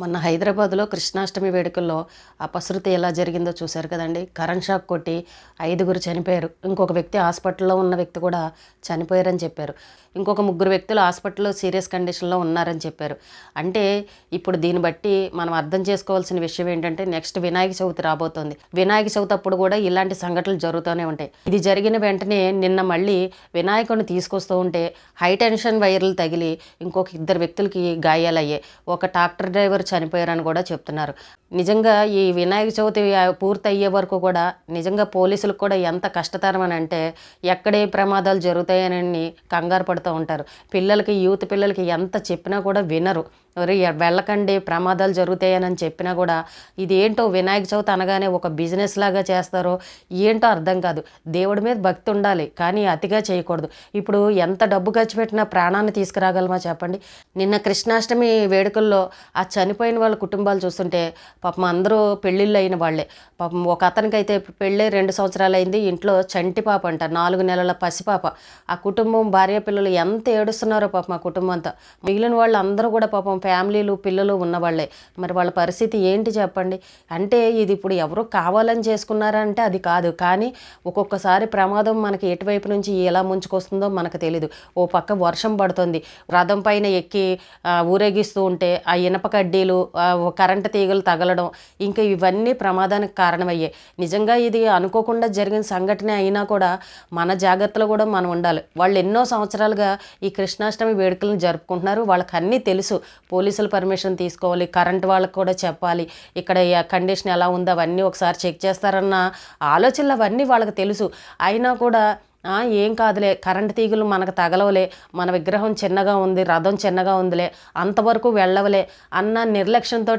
మొన్న హైదరాబాద్లో కృష్ణాష్టమి వేడుకల్లో అపశృతి ఎలా జరిగిందో చూశారు కదండి. కరెంట్ షాక్ కొట్టి ఐదుగురు చనిపోయారు. ఇంకొక వ్యక్తి హాస్పిటల్లో ఉన్న వ్యక్తి కూడా చనిపోయారని చెప్పారు. ఇంకొక ముగ్గురు వ్యక్తులు హాస్పిటల్లో సీరియస్ కండిషన్లో ఉన్నారని చెప్పారు. అంటే ఇప్పుడు దీన్ని బట్టి మనం అర్థం చేసుకోవాల్సిన విషయం ఏంటంటే నెక్స్ట్ వినాయక చవితి రాబోతోంది. వినాయక చవితి అప్పుడు కూడా ఇలాంటి సంఘటనలు జరుగుతూనే ఉంటాయి. ఇది జరిగిన వెంటనే నిన్న మళ్ళీ వినాయకుడిని తీసుకొస్తూ ఉంటే హై టెన్షన్ వైర్లు తగిలి ఇంకొక ఇద్దరు వ్యక్తులకి గాయాలయ్యాయి. ఒక ట్రాక్టర్ డ్రైవర్ చనిపోయారని కూడా చెప్తున్నారు. నిజంగా ఈ వినాయక చవితి పూర్తి అయ్యే వరకు కూడా నిజంగా పోలీసులకు కూడా ఎంత కష్టతరం అని అంటే ఎక్కడే ప్రమాదాలు జరుగుతాయని కంగారు పడుతూ ఉంటారు. పిల్లలకి యూత్ పిల్లలకి ఎంత చెప్పినా కూడా వినరు. వెళ్ళకండి ప్రమాదాలు జరుగుతాయని చెప్పినా కూడా ఇది ఏంటో వినాయక చవితి అనగానే ఒక బిజినెస్ లాగా చేస్తారో ఏంటో అర్థం కాదు. దేవుడి మీద భక్తి ఉండాలి కానీ అతిగా చేయకూడదు. ఇప్పుడు ఎంత డబ్బు ఖర్చు పెట్టినా ప్రాణాన్ని తీసుకురాగలమా చెప్పండి? నిన్న కృష్ణాష్టమి వేడుకల్లో ఆ చనిపోయిన వాళ్ళ కుటుంబాలు చూస్తుంటే పాపం అందరూ పెళ్ళిళ్ళు అయిన వాళ్ళే. పాపం ఒక అతనికైతే పెళ్ళే రెండు సంవత్సరాలు అయింది ఇంట్లో చంటి పాప అంట నాలుగు నెలల పసిపాప. ఆ కుటుంబం భార్య పిల్లలు ఎంత ఏడుస్తున్నారో పాపం ఆ కుటుంబం అంతా. మిగిలిన వాళ్ళు అందరూ కూడా పాపం ఫ్యామిలీలు పిల్లలు ఉన్నవాళ్ళే. మరి వాళ్ళ పరిస్థితి ఏంటి చెప్పండి? అంటే ఇది ఇప్పుడు ఎవరు కావాలని చేసుకున్నారా అంటే అది కాదు. కానీ ఒక్కొక్కసారి ప్రమాదం మనకి ఎటువైపు నుంచి ఎలా ముంచుకొస్తుందో మనకు తెలీదు. ఓ పక్క వర్షం పడుతుంది. రథం పైన ఎక్కి ఊరేగిస్తూ ఉంటే ఆ ఇనప కడ్డీలు ఆ, కరెంటు తీగలు తగలడం ఇంకా ఇవన్నీ ప్రమాదానికి కారణమయ్యాయి. నిజంగా ఇది అనుకోకుండా జరిగిన సంఘటన అయినా కూడా మన జాగ్రత్తలో కూడా మనం ఉండాలి. వాళ్ళు ఎన్నో సంవత్సరాలుగా ఈ కృష్ణాష్టమి వేడుకలను జరుపుకుంటున్నారు. వాళ్ళకి అన్నీ తెలుసు. పోలీసుల పర్మిషన్ తీసుకోవాలి కరెంట్ వాళ్ళకి కూడా చెప్పాలి. ఇక్కడ కండిషన్ ఎలా ఉందో అవన్నీ ఒకసారి చెక్ చేస్తారన్న ఆలోచనలు అవన్నీ వాళ్ళకి తెలుసు. అయినా కూడా ఏం కాదులే. కరెంట్ తీగలు మనకు తగలవలే. మన విగ్రహం చిన్నగా ఉంది రథం చిన్నగా ఉందిలే. అంతవరకు వెళ్ళవలే అన్న నిర్లక్ష్యంతో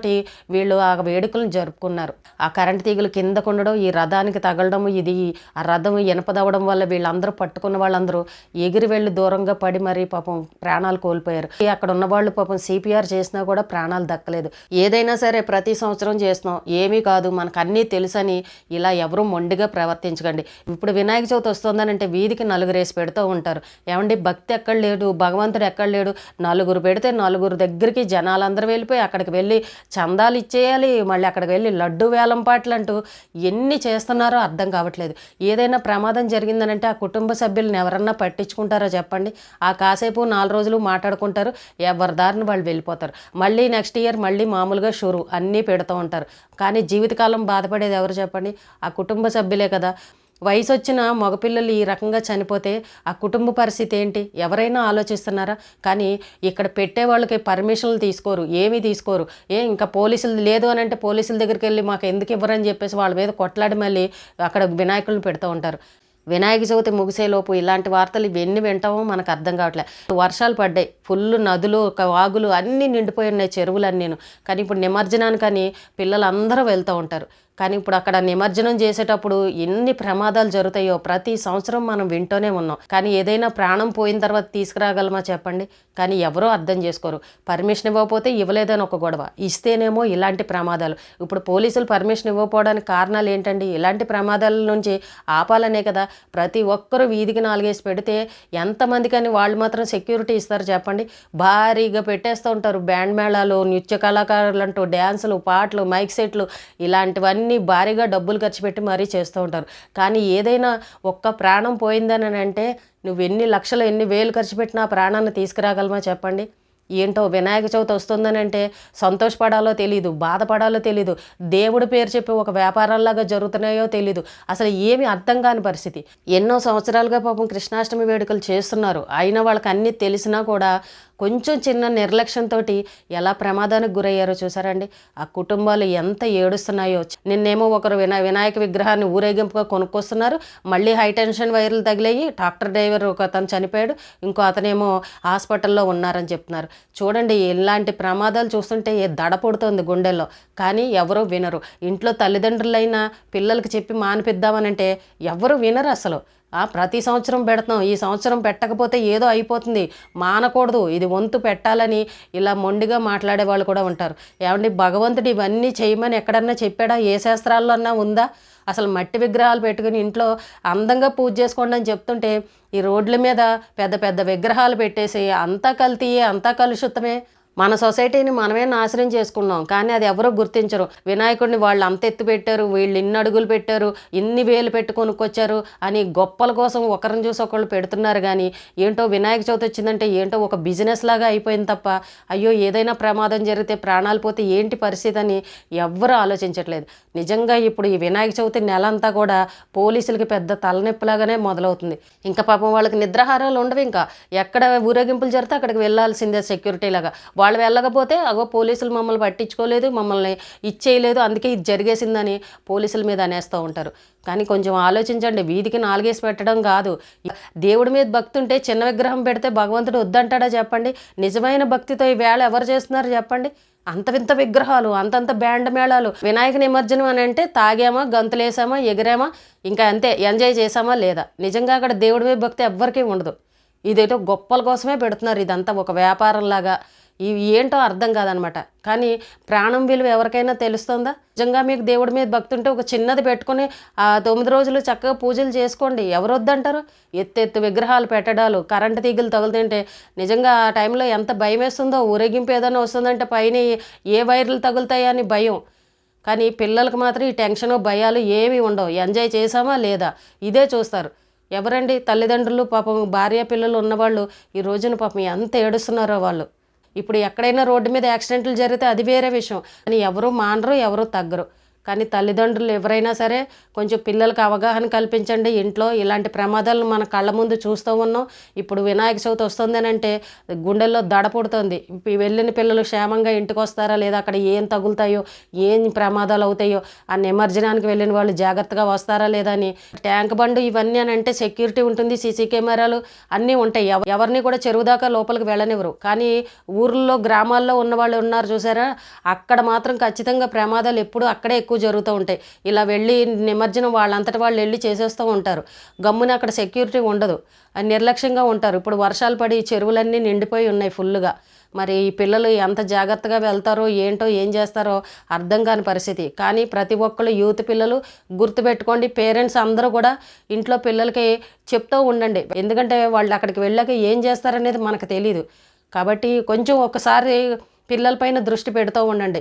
వీళ్ళు ఆ వేడుకలను జరుపుకున్నారు. ఆ కరెంట్ తీగలు కిందకు ఉండడం ఈ రథానికి తగలడం ఇది ఆ రథం ఇనపదవడం వల్ల వీళ్ళందరూ పట్టుకున్న వాళ్ళందరూ ఎగిరి వెళ్ళి దూరంగా పడి మరి పాపం ప్రాణాలు కోల్పోయారు. అక్కడ ఉన్న వాళ్ళు పాపం సిపిఆర్ చేసినా కూడా ప్రాణాలు దక్కలేదు. ఏదైనా సరే ప్రతి సంవత్సరం చేస్తున్నాం. ఏమీ కాదు. మనకు అన్నీ తెలుసని ఇలా ఎవరూ మొండిగా ప్రవర్తించకండి. ఇప్పుడు వినాయక చవితి వస్తుందనంటే వీధికి నలుగురేసి పెడుతూ ఉంటారు. ఏమండి భక్తి ఎక్కడ లేడు భగవంతుడు ఎక్కడ లేడు? నలుగురు పెడితే నలుగురు దగ్గరికి జనాలందరూ వెళ్ళిపోయి అక్కడికి వెళ్ళి చందాలు ఇచ్చేయాలి మళ్ళీ అక్కడికి వెళ్ళి లడ్డు వేలం పాటలు అంటూ ఎన్ని చేస్తున్నారో అర్థం కావట్లేదు. ఏదైనా ప్రమాదం జరిగిందనంటే ఆ కుటుంబ సభ్యులను ఎవరన్నా పట్టించుకుంటారో చెప్పండి. ఆ కాసేపు నాలుగు రోజులు మాట్లాడుకుంటారు ఎవరి దారిని వాళ్ళు వెళ్ళిపోతారు. మళ్ళీ నెక్స్ట్ ఇయర్ మళ్ళీ మామూలుగా షురు అన్నీ పెడుతూ ఉంటారు. కానీ జీవితకాలం బాధపడేది ఎవరు చెప్పండి? ఆ కుటుంబ సభ్యులే కదా. వయసు వచ్చిన మగపిల్లలు ఈ రకంగా చనిపోతే ఆ కుటుంబ పరిస్థితి ఏంటి? ఎవరైనా ఆలోచిస్తున్నారా? కానీ ఇక్కడ పెట్టే వాళ్ళకి పర్మిషన్లు తీసుకోరు ఏమీ తీసుకోరు. ఏ ఇంకా పోలీసులు లేదు అని అంటే పోలీసుల దగ్గరికి వెళ్ళి మాకు ఎందుకు ఇవ్వరని చెప్పేసి వాళ్ళ మీద కొట్లాడి మళ్ళీ అక్కడ వినాయకులను పెడుతూ ఉంటారు. వినాయక చవితి ముగిసేలోపు ఇలాంటి వార్తలు ఇవన్నీ వింటామో మనకు అర్థం కావట్లేదు వర్షాలు పడ్డాయి ఫుల్ నదులు వాగులు అన్నీ నిండిపోయి ఉన్నాయి చెరువులన్నీను. కానీ ఇప్పుడు నిమజ్జనానికని పిల్లలందరూ వెళ్తూ ఉంటారు. కానీ ఇప్పుడు అక్కడ నిమజ్జనం చేసేటప్పుడు ఎన్ని ప్రమాదాలు జరుగుతాయో ప్రతి సంవత్సరం మనం వింటూనే ఉన్నాం. కానీ ఏదైనా ప్రాణం పోయిన తర్వాత తీసుకురాగలమా చెప్పండి? కానీ ఎవరో అర్థం చేసుకోరు. పర్మిషన్ ఇవ్వకపోతే ఇవ్వలేదని ఒక గొడవ. ఇస్తేనేమో ఇలాంటి ప్రమాదాలు. ఇప్పుడు పోలీసులు పర్మిషన్ ఇవ్వకపోవడానికి కారణాలు ఏంటండి? ఇలాంటి ప్రమాదాల నుంచి ఆపాలనే కదా. ప్రతి ఒక్కరూ వీధికి నాలుగేసి పెడితే ఎంతమంది కానీ వాళ్ళు మాత్రం సెక్యూరిటీ ఇస్తారు చెప్పండి? భారీగా పెట్టేస్తూ ఉంటారు. బ్యాండ్ మేళాలు నృత్య కళాకారులు అంటూ డ్యాన్సులు పాటలు మైక్ సెట్లు ఇలాంటివన్నీ భారీగా డబ్బులు ఖర్చు పెట్టి మరీ చేస్తూ ఉంటారు. కానీ ఏదైనా ఒక్క ప్రాణం పోయిందని అంటే నువ్వు ఎన్ని లక్షలు ఎన్ని వేలు ఖర్చు పెట్టినా ప్రాణాన్ని తీసుకురాగలమా చెప్పండి? ఏంటో వినాయక చవితి వస్తుందని అంటే సంతోషపడాలో తెలీదు బాధపడాలో తెలీదు దేవుడి పేరు చెప్పి ఒక వ్యాపారంలాగా జరుగుతున్నాయో తెలీదు. అసలు ఏమి అర్థం కాని పరిస్థితి. ఎన్నో సంవత్సరాలుగా పాపం కృష్ణాష్టమి వేడుకలు చేస్తున్నారు. అయినా వాళ్ళకి అన్నీ తెలిసినా కూడా కొంచెం చిన్న నిర్లక్ష్యంతో ఎలా ప్రమాదానికి గురయ్యారో చూసారండి. ఆ కుటుంబాలు ఎంత ఏడుస్తున్నాయో. నిన్నేమో ఒకరు వినా వినాయక విగ్రహాన్ని ఊరేగింపుగా కొనుక్కొస్తున్నారు. మళ్ళీ హైటెన్షన్ వైర్లు తగిలేయి. ట్రాక్టర్ డ్రైవర్ ఒక అతను చనిపోయాడు. ఇంకో అతనేమో హాస్పిటల్లో ఉన్నారని చెప్తున్నారు. చూడండి ఇలాంటి ప్రమాదాలు చూస్తుంటే ఏ దడ పొడుతుంది గుండెల్లో. కానీ ఎవరో వినరు. ఇంట్లో తల్లిదండ్రులైనా పిల్లలకి చెప్పి మానిపిద్దామనంటే ఎవరు వినరు అసలు. ప్రతి సంవత్సరం పెడతాం ఈ సంవత్సరం పెట్టకపోతే ఏదో అయిపోతుంది. మానకూడదు. ఇది వంతు పెట్టాలని ఇలా మొండిగా మాట్లాడే వాళ్ళు కూడా ఉంటారు. ఏమండి భగవంతుడు ఇవన్నీ చేయమని ఎక్కడన్నా చెప్పాడా? ఏ శాస్త్రాల్లో అన్నా ఉందా? అసలు మట్టి విగ్రహాలు పెట్టుకుని ఇంట్లో అందంగా పూజ చేసుకోండి అని చెప్తుంటే ఈ రోడ్ల మీద పెద్ద పెద్ద విగ్రహాలు పెట్టేసి అంతా కల్తీయే అంతా కలుషితమే. మన సొసైటీని మనమే నాశనం చేసుకున్నాం కానీ అది ఎవరో గుర్తించరు. వినాయకుడిని వాళ్ళు అంత ఎత్తు పెట్టారు వీళ్ళు ఇన్ని అడుగులు పెట్టారు ఇన్ని వేలు పెట్టుకొనుకొచ్చారు అని గొప్పల కోసం ఒకరిని చూసి ఒకళ్ళు పెడుతున్నారు కానీ ఏంటో వినాయక చవితి వచ్చిందంటే ఏంటో ఒక బిజినెస్ లాగా అయిపోయింది తప్ప అయ్యో ఏదైనా ప్రమాదం జరిగితే ప్రాణాలు పోతే ఏంటి పరిస్థితి అని ఎవ్వరూ ఆలోచించట్లేదు. నిజంగా ఇప్పుడు ఈ వినాయక చవితి నెల అంతా కూడా పోలీసులకి పెద్ద తలనొప్పిలాగానే మొదలవుతుంది. ఇంకా పాపం వాళ్ళకి నిద్రాహారాలు ఉండవు ఇంకా. ఎక్కడ ఊరేగింపులు జరిగితే అక్కడికి వెళ్ళాల్సిందే సెక్యూరిటీ లాగా. వాళ్ళు వెళ్ళకపోతే అగో పోలీసులు మమ్మల్ని పట్టించుకోలేదు మమ్మల్ని ఇచ్చేయలేదు అందుకే ఇది జరిగేసిందని పోలీసుల మీద అనేస్తూ ఉంటారు. కానీ కొంచెం ఆలోచించండి వీధికి నాలుగేసి పెట్టడం కాదు. దేవుడి మీద భక్తి ఉంటే చిన్న విగ్రహం పెడితే భగవంతుడు వద్దంటాడా చెప్పండి? నిజమైన భక్తితో ఈ వేళ ఎవరు చేస్తున్నారు చెప్పండి? అంత వింత విగ్రహాలు అంతంత బ్యాండ్ మేళాలు. వినాయక నిమజ్జనం అని అంటే తాగామా గంతులేసామా ఎగిరామా ఇంకా అంతే ఎంజాయ్ చేసామా లేదా? నిజంగా అక్కడ దేవుడి మీద భక్తి ఎవ్వరికీ ఉండదు. ఇదేదో గొప్పల కోసమే పెడుతున్నారు ఇదంతా ఒక వ్యాపారంలాగా. ఇవి ఏంటో అర్థం కాదనమాట. కానీ ప్రాణం విలువ ఎవరికైనా తెలుస్తుందా? నిజంగా మీకు దేవుడి మీద భక్తుంటే ఒక చిన్నది పెట్టుకుని ఆ తొమ్మిది రోజులు చక్కగా పూజలు చేసుకోండి. ఎవరు వద్దంటారు ఎత్తు ఎత్తు విగ్రహాలు పెట్టడాలు కరెంటు తీగలు తగులుతుంటే నిజంగా ఆ టైంలో ఎంత భయం వేస్తుందో ఊరేగింపు ఏదైనా వస్తుందంటే పైన ఏ వైర్లు తగులుతాయని భయం. కానీ పిల్లలకు మాత్రం ఈ టెన్షన్ భయాలు ఏమీ ఉండవు. ఎంజాయ్ చేసామా లేదా? ఇదే చూస్తారు. ఎవరండి? తల్లిదండ్రులు పాపం భార్య పిల్లలు ఉన్నవాళ్ళు ఈ రోజున పాపం ఎంత ఏడుస్తున్నారో వాళ్ళు. ఇప్పుడు ఎక్కడైనా రోడ్డు మీద యాక్సిడెంట్లు జరిగితే అది వేరే విషయం. అని ఎవరు మానరు ఎవరు తగ్గరు. కానీ తల్లిదండ్రులు ఎవరైనా సరే కొంచెం పిల్లలకు అవగాహన కల్పించండి. ఇంట్లో ఇలాంటి ప్రమాదాలను మన కళ్ళ ముందు చూస్తూ ఉన్నాం. ఇప్పుడు వినాయక చవితి వస్తుందని అంటే గుండెల్లో దడ పుడుతుంది. వెళ్ళిన పిల్లలు క్షేమంగా ఇంటికి వస్తారా? లేదా అక్కడ ఏం తగులుతాయో? ఏం ప్రమాదాలు అవుతాయో? ఆ నిమజ్జనానికి వెళ్ళిన వాళ్ళు జాగ్రత్తగా వస్తారా లేదా అని. ట్యాంక్ బండ్ ఇవన్నీ అని అంటే సెక్యూరిటీ ఉంటుంది. సీసీ కెమెరాలు అన్నీ ఉంటాయి. ఎవరిని కూడా చెరువు దాకా లోపలికి వెళ్ళనివ్వరు. కానీ ఊర్లో గ్రామాల్లో ఉన్న వాళ్ళు ఉన్నారు చూసారా? అక్కడ మాత్రం ఖచ్చితంగా ప్రమాదాలు ఎప్పుడు అక్కడే ఎక్కువ జరుగుతూ ఉంటాయి. ఇలా వెళ్ళి నిమజ్జనం వాళ్ళంతటి వాళ్ళు వెళ్ళి చేసేస్తూ ఉంటారు. గమ్మున అక్కడ సెక్యూరిటీ ఉండదు. నిర్లక్ష్యంగా ఉంటారు. ఇప్పుడు వర్షాలు పడి చెరువులన్నీ నిండిపోయి ఉన్నాయి ఫుల్గా మరి ఈ పిల్లలు ఎంత జాగ్రత్తగా వెళ్తారో ఏంటో ఏం చేస్తారో అర్థం కాని పరిస్థితి. కానీ ప్రతి ఒక్కళ్ళు యూత్ పిల్లలు గుర్తుపెట్టుకోండి. పేరెంట్స్ అందరూ కూడా ఇంట్లో పిల్లలకి చెప్తూ ఉండండి. ఎందుకంటే వాళ్ళు అక్కడికి వెళ్ళాక ఏం చేస్తారనేది మనకు తెలియదు కాబట్టి కొంచెం ఒకసారి పిల్లలపైన దృష్టి పెడుతూ ఉండండి.